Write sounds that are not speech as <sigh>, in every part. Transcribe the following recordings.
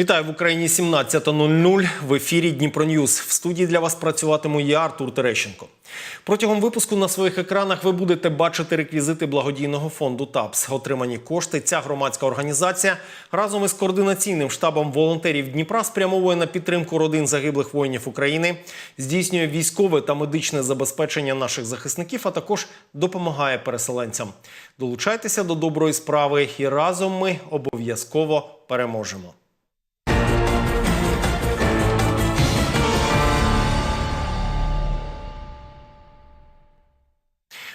Вітаю в Україні 17.00. В ефірі Дніпро Ньюз. В студії для вас працюватиму я, Артур Терещенко. Протягом випуску на своїх екранах ви будете бачити реквізити благодійного фонду ТАПС. Отримані кошти. Ця громадська організація разом із координаційним штабом волонтерів Дніпра спрямовує на підтримку родин загиблих воїнів України, здійснює військове та медичне забезпечення наших захисників, а також допомагає переселенцям. Долучайтеся до доброї справи, і разом ми обов'язково переможемо.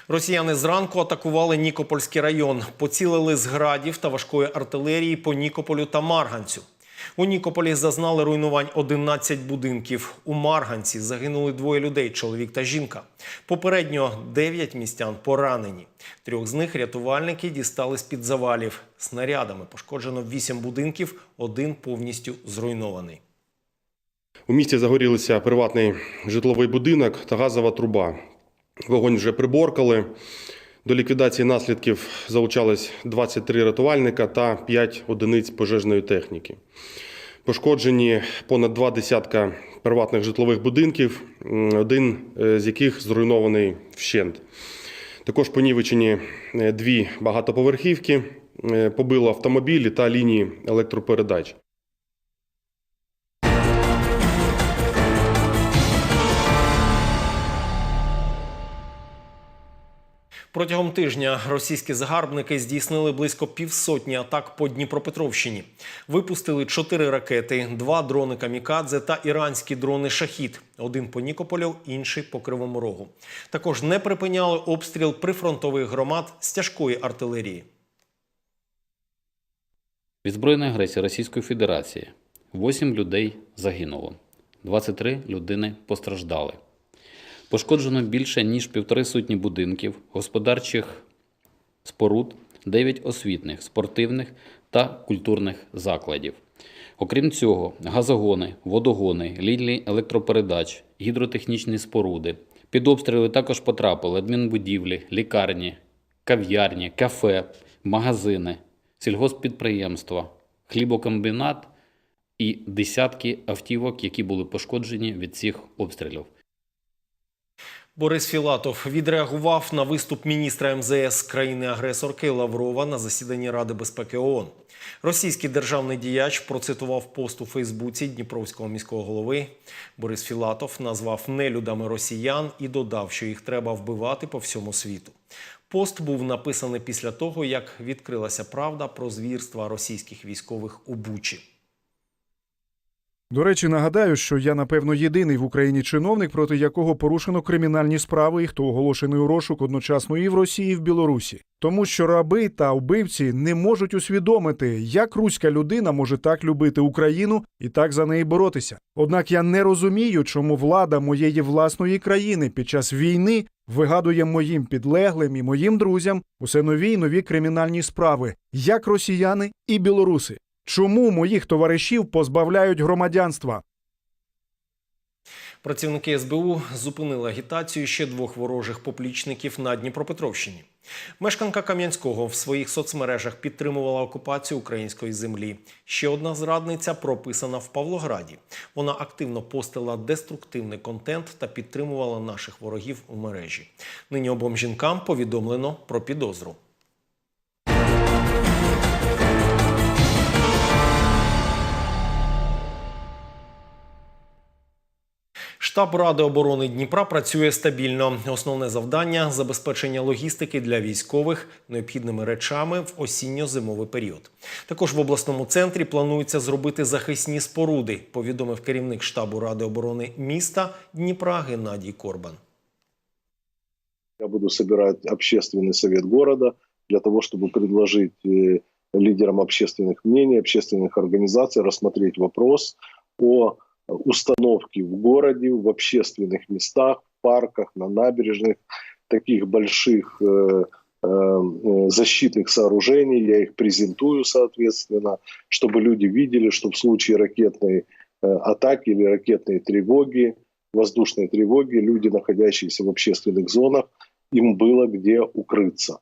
Росіяни зранку атакували Нікопольський район, поцілили з градів та важкої артилерії по Нікополю та Марганцю. У Нікополі зазнали руйнувань 11 будинків. У Марганці загинули двоє людей чоловік та жінка. Попередньо 9 містян поранені. Трьох з них рятувальники дістали з-під завалів. Снарядами пошкоджено 8 будинків, один повністю зруйнований. У місті загорілися приватний житловий будинок та газова труба. Вогонь вже приборкали. До ліквідації наслідків залучались 23 рятувальника та 5 одиниць пожежної техніки. Пошкоджені понад два десятка приватних житлових будинків, один е, з яких зруйнований вщент. Також понівечені е, дві багатоповерхівки, е, побило автомобілі та лінії електропередач. Протягом тижня російські загарбники здійснили близько півсотні атак по Дніпропетровщині. Випустили чотири ракети, два дрони камікадзе та іранські дрони шахід. Один по Нікополю, інший по Кривому Рогу. Також не припиняли обстріл прифронтових громад з тяжкої артилерії. Від збройної агресії Російської Федерації 8 людей загинуло, 23 людини постраждали. Пошкоджено більше ніж півтори сотні будинків, господарчих споруд, 9 освітних, спортивних та культурних закладів. Окрім цього, газогони, водогони, лінії електропередач, гідротехнічні споруди. Під обстріли також потрапили адмінбудівлі, лікарні, кав'ярні, кафе, магазини, сільгосппідприємства, хлібокомбінат і десятки автівок, які були пошкоджені від цих обстрілів. Борис Філатов відреагував на виступ міністра МЗС країни-агресорки Лаврова на засіданні Ради безпеки ООН. Російський державний діяч процитував пост у Фейсбуці Дніпровського міського голови. Борис Філатов назвав нелюдами росіян і додав, що їх треба вбивати по всьому світу. Пост був написаний після того, як відкрилася правда про звірства російських військових у Бучі. До речі, нагадаю, що я напевно єдиний в Україні чиновник, проти якого порушено кримінальні справи і хто оголошений у розшук одночасно і в Росії, і в Білорусі. Тому що раби та вбивці не можуть усвідомити, як руська людина може так любити Україну і так за неї боротися. Однак я не розумію, чому влада моєї власної країни під час війни вигадує моїм підлеглим і моїм друзям усе нові й нові кримінальні справи, як росіяни і білоруси. Чому моїх товаришів позбавляють громадянства? Працівники СБУ зупинили агітацію ще двох ворожих поплічників на Дніпропетровщині. Мешканка Кам'янського в своїх соцмережах підтримувала окупацію української землі. Ще одна зрадниця прописана в Павлограді. Вона активно постила деструктивний контент та підтримувала наших ворогів у мережі. Нині обом жінкам повідомлено про підозру. Штаб Ради оборони Дніпра працює стабільно. Основне завдання забезпечення логістики для військових необхідними речами в осінньо-зимовий період. Також в обласному центрі планується зробити захисні споруди. Повідомив керівник штабу Ради оборони міста Дніпра Геннадій Корбан. Я буду собирать общественный совет города для того, чтобы предложить э, лидерам общественных мнений, общественных организаций рассмотреть вопрос о установке в городе, в общественных местах, в парках, на набережных таких больших э, э, защитных сооружений. Я их презентую, соответственно, чтобы люди видели, что в случае ракетной э, атаки или ракетной тревоги, воздушной тревоги, люди, находящиеся в общественных зонах, им было где укрыться.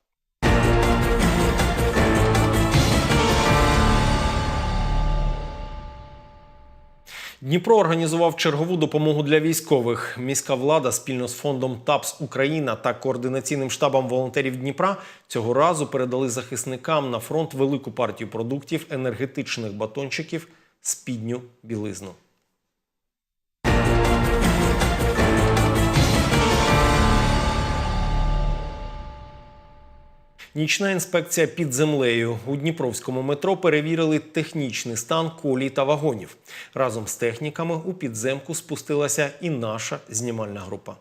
Дніпро організував чергову допомогу для військових. Міська влада спільно з фондом ТАПС Україна та координаційним штабом волонтерів Дніпра цього разу передали захисникам на фронт велику партію продуктів, енергетичних батончиків, спідню білизну. Нічна інспекція під землею у Дніпровському метро перевірили технічний стан колій та вагонів. Разом з техніками у підземку спустилася і наша знімальна група.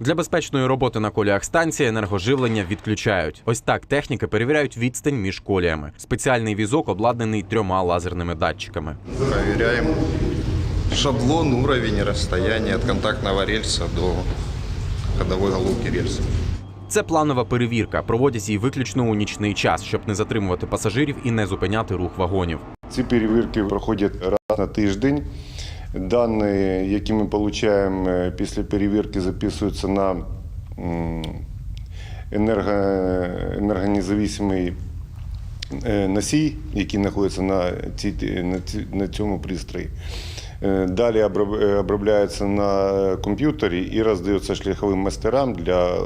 Для безпечної роботи на коліях станції енергоживлення відключають. Ось так техніки перевіряють відстань між коліями. Спеціальний візок обладнаний трьома лазерними датчиками. Проверяем шаблон, уровень, расстояние от контактного рельса до ходовой головки рельса. Це планова перевірка. Проводять її виключно у нічний час, щоб не затримувати пасажирів і не зупиняти рух вагонів. Ці перевірки проходять раз на тиждень. Дані, які ми отримуємо е, після перевірки, записуються на енерго, енергонезависимий е, носій, який знаходиться на, ці- на цьому пристрої. Е, Далі е, обробляється на комп'ютері і роздаються шляховим майстерам для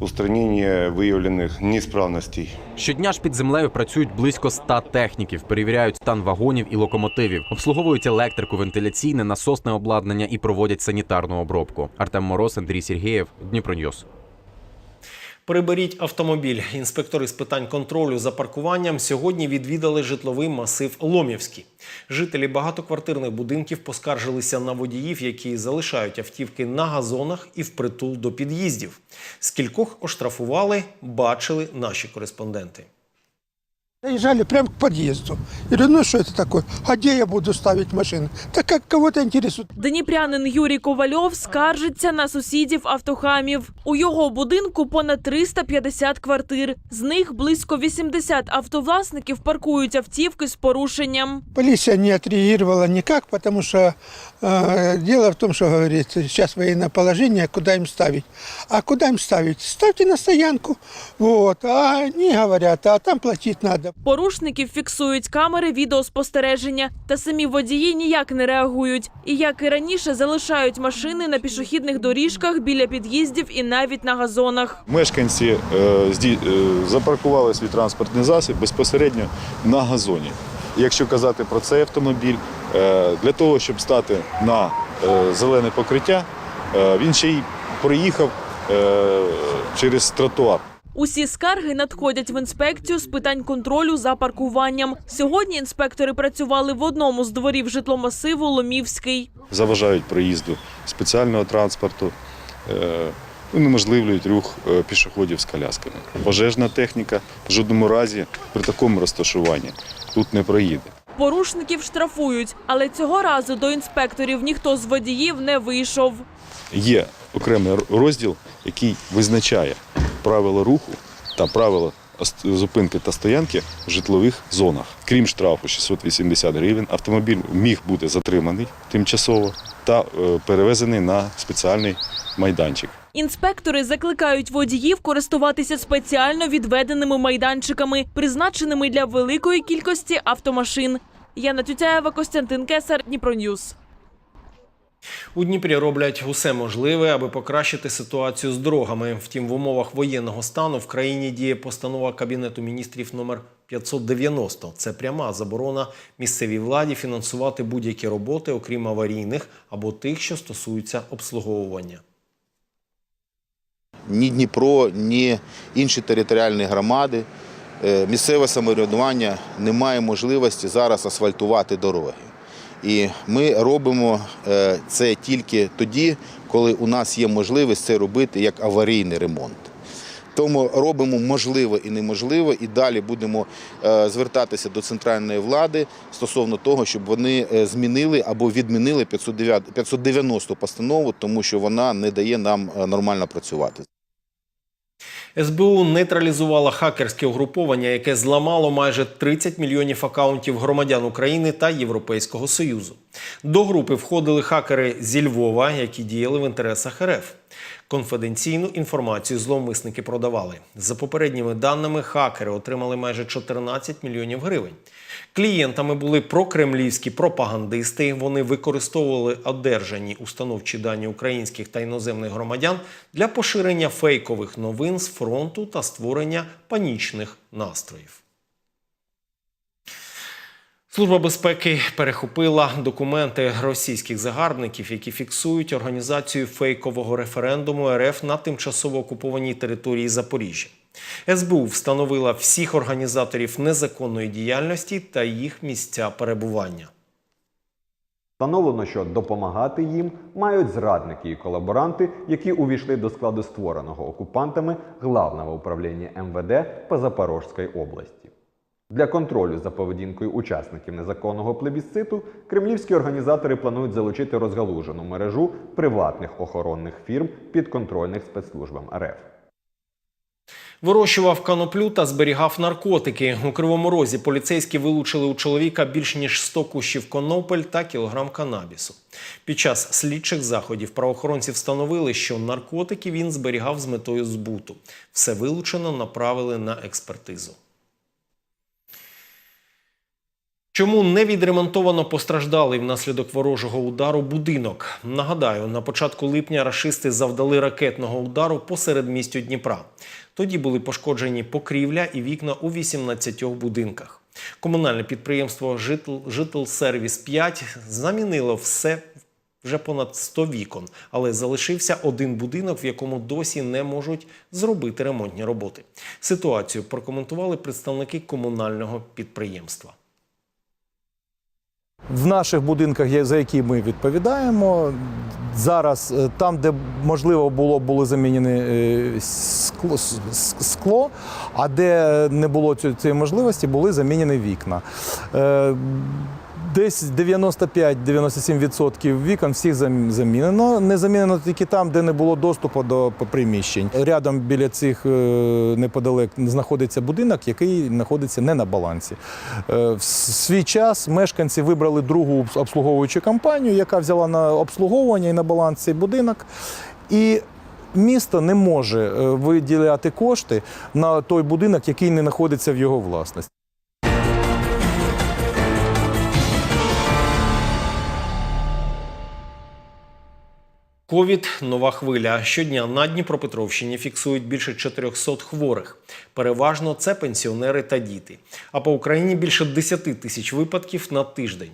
устранення виявлених несправностей. Щодня ж під землею працюють близько 100 техніків, перевіряють стан вагонів і локомотивів, обслуговують електрику, вентиляційне, насосне обладнання і проводять санітарну обробку. Артем Мороз, Андрій Сергієв, Дніпроньюз. Приберіть автомобіль. Інспектори з питань контролю за паркуванням сьогодні відвідали житловий масив Ломівський. Жителі багатоквартирних будинків поскаржилися на водіїв, які залишають автівки на газонах і впритул до під'їздів. Скількох оштрафували, бачили наші кореспонденти. Доезжали прямо к подъезду. Я говорю, ну что это такое? А где я буду ставить машину? Так как кого-то интересует. Дніпрянин Юрій Ковальов скаржиться на сусідів автохамів. У його будинку понад 350 квартир. З них близько 80 автовласників паркують автівки з порушенням. Полиция не отреагировала никак, потому что э, дело в том, что говорит, сейчас военное положение, куда им ставить. А куда им ставить? Ставьте на стоянку. Вот. А они говорят, а там платить надо. Порушників фіксують камери відеоспостереження, та самі водії ніяк не реагують. І як і раніше залишають машини на пішохідних доріжках біля під'їздів і навіть на газонах. Мешканці е, е, запаркували свій транспортний засіб безпосередньо на газоні. Якщо казати про цей автомобіль, е, для того, щоб стати на е, зелене покриття, е, він ще й проїхав е, через тротуар. Усі скарги надходять в інспекцію з питань контролю за паркуванням. Сьогодні інспектори працювали в одному з дворів житломасиву Ломівський. заважають проїзду спеціального транспорту, е, унеможливлюють рух е, пішоходів з колясками. Пожежна техніка в жодному разі при такому розташуванні тут не проїде. Порушників штрафують, але цього разу до інспекторів ніхто з водіїв не вийшов. Є окремий розділ, який визначає правила руху та правила зупинки та стоянки в житлових зонах. Крім штрафу 680 гривень, автомобіль міг бути затриманий тимчасово та е, перевезений на спеціальний майданчик. Інспектори закликають водіїв користуватися спеціально відведеними майданчиками, призначеними для великої кількості автомашин. Яна Тютяєва, Костянтин Кесар, Дніпроньюз. У Дніпрі роблять усе можливе, аби покращити ситуацію з дорогами. Втім, в умовах воєнного стану в країні діє постанова Кабінету міністрів номер 590. Це пряма заборона місцевій владі фінансувати будь-які роботи, окрім аварійних або тих, що стосуються обслуговування. ні Дніпро, ні інші територіальні громади, е, місцеве самоврядування не має можливості зараз асфальтувати дороги. І ми робимо е, це тільки тоді, коли у нас є можливість це робити як аварійний ремонт. Тому робимо можливе і неможливе, і далі будемо е, звертатися до центральної влади стосовно того, щоб вони е, змінили або відмінили 509 590 постанову, тому що вона не дає нам нормально працювати. СБУ нейтралізувала хакерське угруповання, яке зламало майже 30 мільйонів акаунтів громадян України та Європейського Союзу. До групи входили хакери зі Львова, які діяли в інтересах РФ. Конфіденційну інформацію зловмисники продавали. За попередніми даними, хакери отримали майже 14 мільйонів гривень. Клієнтами були прокремлівські пропагандисти. Вони використовували одержані установчі дані українських та іноземних громадян для поширення фейкових новин з фронту та створення панічних настроїв. Служба безпеки перехопила документи російських загарбників, які фіксують організацію фейкового референдуму РФ на тимчасово окупованій території Запоріжжя. СБУ встановила всіх організаторів незаконної діяльності та їх місця перебування. Встановлено, що допомагати їм мають зрадники і колаборанти, які увійшли до складу створеного окупантами Главного управління МВД по Запорожській області. Для контролю за поведінкою учасників незаконного плебісциту кремлівські організатори планують залучити розгалужену мережу приватних охоронних фірм підконтрольних спецслужбам РФ. Вирощував каноплю та зберігав наркотики. У Кривому Розі поліцейські вилучили у чоловіка більш ніж 100 кущів конопель та кілограм канабісу. Під час слідчих заходів правоохоронці встановили, що наркотики він зберігав з метою збуту. Все вилучено направили на експертизу. Чому не відремонтовано постраждалий внаслідок ворожого удару будинок? Нагадаю, на початку липня рашисти завдали ракетного удару посеред містю Дніпра. Тоді були пошкоджені покрівля і вікна у 18 будинках. Комунальне підприємство «Житлсервіс 5 замінило все вже понад 100 вікон, але залишився один будинок, в якому досі не можуть зробити ремонтні роботи. Ситуацію прокоментували представники комунального підприємства. В наших будинках, за які ми відповідаємо, зараз е, там, де можливо було, були замінені е, скло, а де не було цієї можливості, були замінені вікна. Десь 95-97% вікон всіх замінено. Не замінено тільки там, де не було доступу до приміщень. Рядом біля цих е, неподалек знаходиться будинок, який знаходиться не на балансі. Е, В свій час мешканці вибрали другу обслуговуючу компанію, яка взяла на обслуговування і на баланс цей будинок. І місто не може е, виділяти кошти на той будинок, який не знаходиться в його власності. Ковід нова хвиля. Щодня на Дніпропетровщині фіксують більше 400 хворих. Переважно це пенсіонери та діти. А по Україні більше 10 тисяч випадків на тиждень.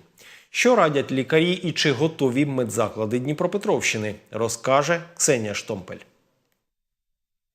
Що радять лікарі і чи готові медзаклади Дніпропетровщини, розкаже Ксенія Штомпель.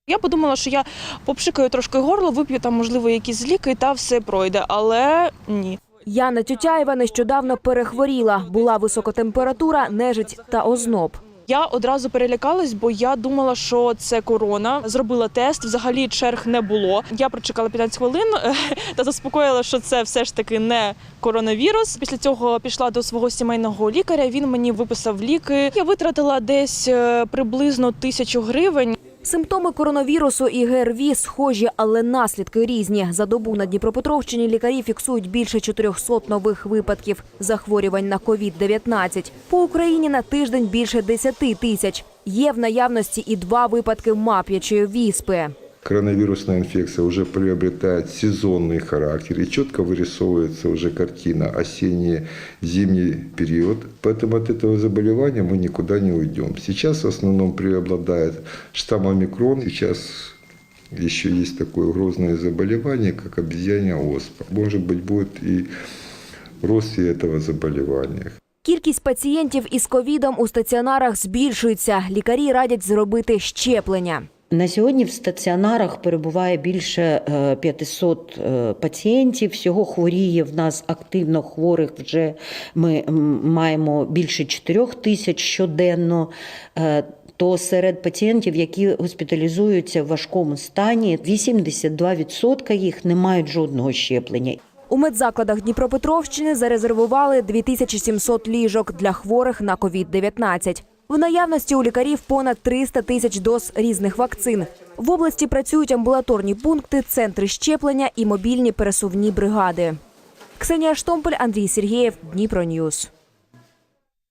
Я подумала, що я попшикаю трошки горло, вип'ю там, можливо, якісь ліки та все пройде, але ні. Яна Тютяєва нещодавно перехворіла. Була висока температура, нежить та озноб. Я одразу перелякалась, бо я думала, що це корона. Зробила тест, взагалі черг не було. Я прочекала 15 хвилин <laughs> та заспокоїла, що це все ж таки не коронавірус. Після цього пішла до свого сімейного лікаря. Він мені виписав ліки. Я витратила десь е, приблизно тисячу гривень. Симптоми коронавірусу і ГРВІ схожі, але наслідки різні. За добу на Дніпропетровщині лікарі фіксують більше 400 нових випадків захворювань на COVID-19. По Україні на тиждень більше 10 тисяч. Є в наявності і два випадки мап'ячої віспи Коронавирусная инфекция уже приобретает сезонный характер и четко вырисовывается уже картина осенне-зимний период. Поэтому от этого заболевания мы никуда не уйдем. Сейчас в основном преобладает штамм омикрон. Сейчас еще есть такое грозное заболевание, как обезьянья оспа. Может быть, будет и рост и этого заболевания. Кількість пацієнтів із ковідом у стаціонарах збільшується. Лікарі радять зробити щеплення. На сьогодні в стаціонарах перебуває більше е, 500 е, пацієнтів. Всього хворіє в нас активно хворих. Вже ми маємо більше 4 тисяч щоденно. Е, То серед пацієнтів, які госпіталізуються в важкому стані, 82% їх не мають жодного щеплення. У медзакладах Дніпропетровщини зарезервували 2700 ліжок для хворих на COVID-19. В наявності у лікарів понад 300 тисяч доз різних вакцин. В області працюють амбулаторні пункти, центри щеплення і мобільні пересувні бригади. Ксенія Штомпель, Андрій Сергієв, Дніпро Ньюс.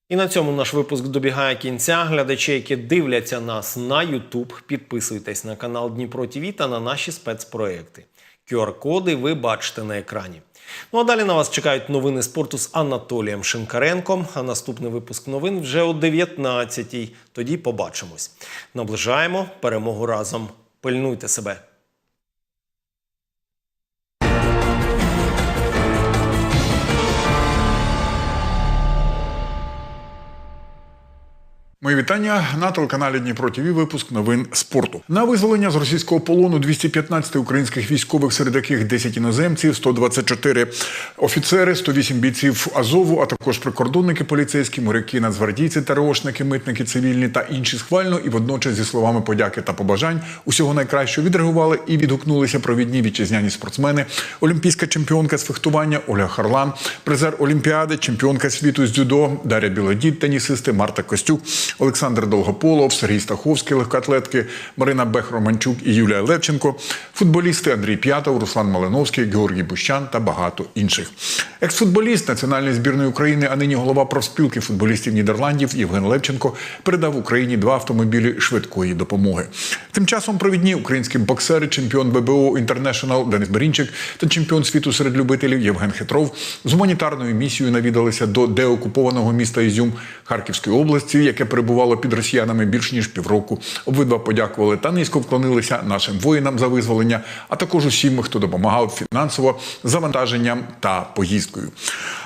І на цьому наш випуск добігає кінця. Глядачі, які дивляться нас на YouTube, підписуйтесь на канал Дніпро ТВ та на наші спецпроекти. QR-коди ви бачите на екрані. Ну а далі на вас чекають новини спорту з Анатолієм Шинкаренком. А наступний випуск новин вже о 19-й. Тоді побачимось. Наближаємо перемогу разом. Пильнуйте себе. Мої вітання на телеканалі Дніпро ТВ випуск новин спорту. На визволення з російського полону 215 українських військових, серед яких 10 іноземців, 124 офіцери, 108 бійців Азову, а також прикордонники, поліцейські, моряки, нацгвардійці, ТРОшники, митники цивільні та інші схвально і водночас зі словами подяки та побажань усього найкращого відреагували і відгукнулися провідні вітчизняні спортсмени, олімпійська чемпіонка з фехтування Оля Харлан, призер Олімпіади, чемпіонка світу з дзюдо Дар'я Білодід, тенісисти Марта Костюк. Олександр Долгополов, Сергій Стаховський, легкоатлетки, Марина Бех-Романчук і Юлія Левченко, футболісти Андрій П'ятов, Руслан Малиновський, Георгій Бущан та багато інших. Екс-футболіст національної збірної України, а нині голова профспілки футболістів Нідерландів Євген Левченко передав Україні два автомобілі швидкої допомоги. Тим часом провідні українські боксери, чемпіон ББО Інтернешнл Денис Берінчик та чемпіон світу серед любителів Євген Хитров з гуманітарною місією навідалися до деокупованого міста Ізюм Харківської області, яке перебувало під росіянами більш ніж півроку. Обидва подякували та низько вклонилися нашим воїнам за визволення, а також усім, хто допомагав фінансово завантаженням та поїздкою.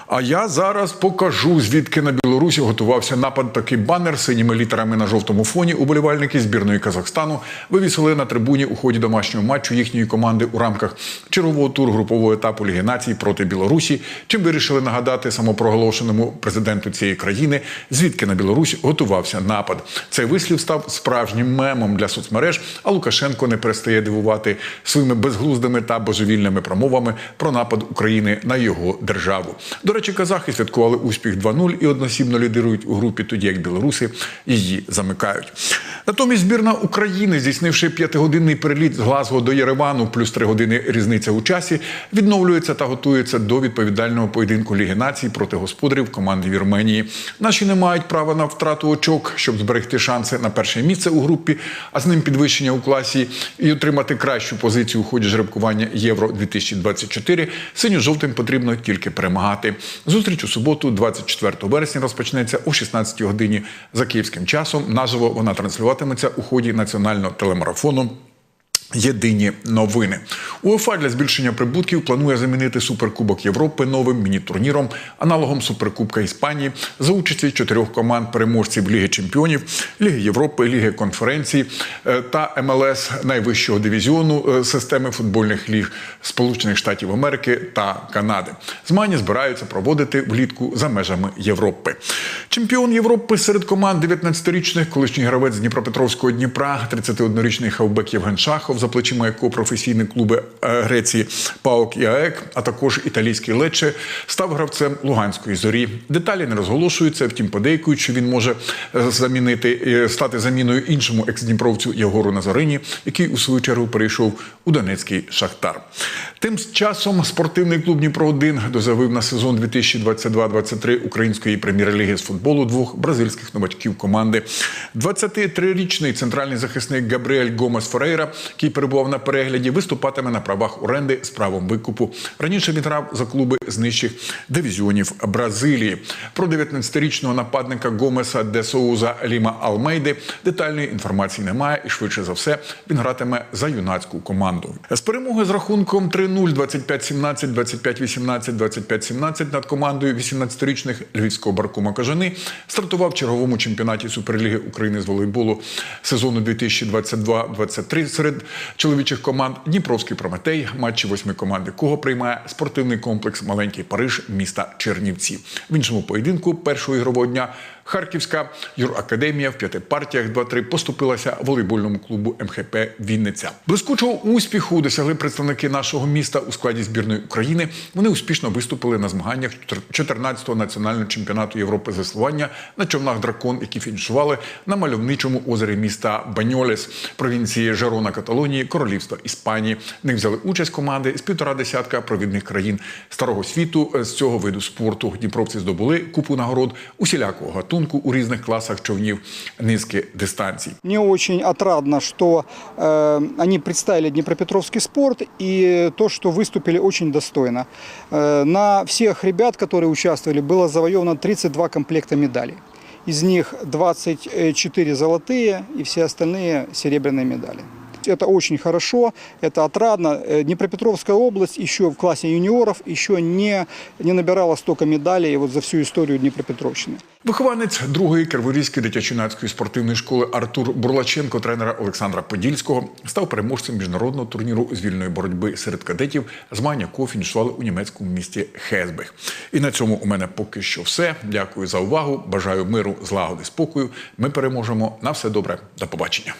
А я зараз покажу, звідки на Білорусі готувався напад. Такий банер синіми літерами на жовтому фоні. Уболівальники збірної Казахстану вивісили на трибуні у ході домашнього матчу їхньої команди у рамках чергового туру групового етапу Ліги націй проти Білорусі. Чим вирішили нагадати самопроголошеному президенту цієї країни, звідки на Білорусь готувався напад. Цей вислів став справжнім мемом для соцмереж. А Лукашенко не перестає дивувати своїми безглуздими та божевільними промовами про напад України на його державу. До речі, казахи святкували успіх 2-0 і односібно лідирують у групі, тоді як білоруси її замикають. Натомість збірна України, здійснивши п'ятигодинний переліт з Глазго до Єревану, плюс три години різниця у часі, відновлюється та готується до відповідального поєдинку Ліги націй проти господарів команди Вірменії. Наші не мають права на втрату очок, щоб зберегти шанси на перше місце у групі, а з ним підвищення у класі і отримати кращу позицію у ході жеребкування Євро 2024 Синьо-жовтим потрібно тільки перемагати. Зустріч у суботу, 24 вересня, розпочнеться о 16 годині за київським часом. Наживо вона транслюватиметься у ході національного телемарафону. Єдині новини УЄФА для збільшення прибутків планує замінити суперкубок Європи новим міні-турніром, аналогом Суперкубка Іспанії за участі чотирьох команд переможців Ліги Чемпіонів, Ліги Європи, Ліги конференцій е, та МЛС найвищого дивізіону е, системи футбольних ліг Сполучених Штатів Америки та Канади. Змагання збираються проводити влітку за межами Європи. Чемпіон Європи серед команд 19-річних, колишній гравець Дніпропетровського Дніпра, 31-річний хавбек Євген Шахов, за плечима якого професійні клуби е, Греції ПАОК і АЕК, а також італійський Лече, став гравцем Луганської зорі. Деталі не розголошуються, втім подейкують, що він може е, замінити е, стати заміною іншому екс-дніпровцю Єгору Назарині, який у свою чергу перейшов у Донецький Шахтар. Тим часом спортивний клуб Дніпро 1 дозавив на сезон 2022-23 української прем'єр-ліги з футболу двох бразильських новачків команди. 23-річний центральний захисник Габріель Гомес Форейра, який перебував на перегляді, виступатиме на правах оренди з правом викупу. Раніше він грав за клуби з нижчих дивізіонів Бразилії. Про 19-річного нападника Гомеса де Соуза Ліма Алмейди детальної інформації немає, і швидше за все він гратиме за юнацьку команду. З перемоги з рахунком 3-0, 25-17, 25-18, 25-17 над командою 18-річних львівського баркума Кажани стартував в черговому чемпіонаті Суперліги України з волейболу сезону 2022-23 серед чоловічих команд Дніпровський Прометей, матчі восьми команди, якого приймає спортивний комплекс Маленький Париж міста Чернівці. В іншому поєдинку першого ігрового дня Харківська юракадемія в п'яти партіях 2-3 поступилася волейбольному клубу МХП Вінниця. Блискучого успіху досягли представники нашого міста у складі збірної України. Вони успішно виступили на змаганнях 14-го національного чемпіонату Європи з на човнах дракон, які фінішували на мальовничому озері міста Баньолес, провінції Жерона Каталонії, Королівства Іспанії. В них взяли участь команди з півтора десятка провідних країн старого світу з цього виду спорту. Дніпровці здобули купу нагород усілякого гатунку гатунку у різних класах човнів низки дистанцій. Мне очень отрадно, что э, они представили Днепропетровский спорт и то, что выступили очень достойно. Э, на всех ребят, которые участвовали, было завоевано 32 комплекта медалей. Из них 24 золотые и все остальные серебряные медали. Это очень хорошо, это отрадно. Э, Днепропетровская область еще в классе юниоров еще не, не набирала столько медалей вот за всю историю Днепропетровщины. Вихованець другої Криворізької дитячо-юнацької спортивної школи Артур Бурлаченко, тренера Олександра Подільського, став переможцем міжнародного турніру з вільної боротьби серед кадетів, змагання якого фінішували у німецькому місті Хезбих. І на цьому у мене поки що все. Дякую за увагу. Бажаю миру, злагоди, спокою. Ми переможемо. На все добре. До побачення.